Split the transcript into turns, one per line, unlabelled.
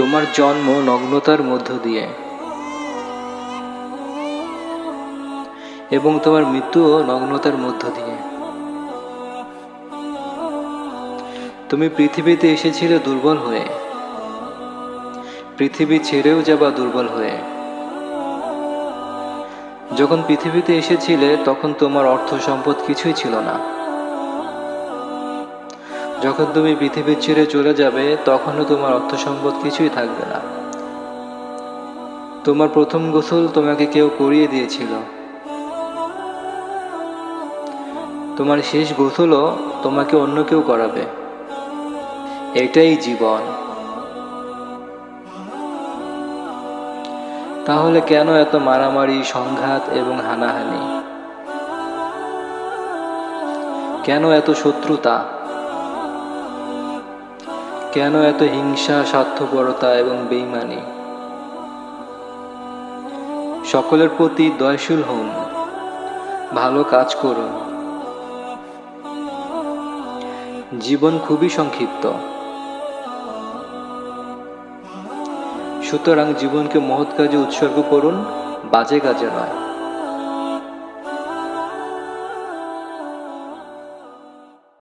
তোমার জন্ম নগ্নতার মধ্য দিয়ে। এবং তোমার মৃত্যুও নগ্নতার মধ্য দিয়ে। তুমি পৃথিবীতে এসেছিলে দুর্বল হয়ে। পৃথিবী ছেড়েও যাবা দুর্বল হয়ে। যখন পৃথিবীতে এসেছিলে, তখন তোমার অর্থ সম্পদ কিছুই ছিল না। যখন তুমি পৃথিবী ছেড়ে চলে যাবে, তখনও তোমার অর্থ সম্পদ কিছুই থাকবে না। তোমার প্রথম গোসল তোমাকে কেউ করিয়ে দিয়েছিল। তোমার শেষ গোসলও তোমাকে অন্য কেউ করাবে। এটাই জীবন। তাহলে কেন এত মারামারি, সংঘাত এবং হানাহানি? কেন এত শত্রুতা? কেন এত হিংসা, স্বার্থপরতা এবং বেইমানি? সকলের প্রতি দয়শীল হন ভালো কাজ করুন জীবন খুবই সংক্ষিপ্ত। সুতরাং জীবনকে মহৎ কাজে উৎসর্গ করুন, বাজে কাজে নয়।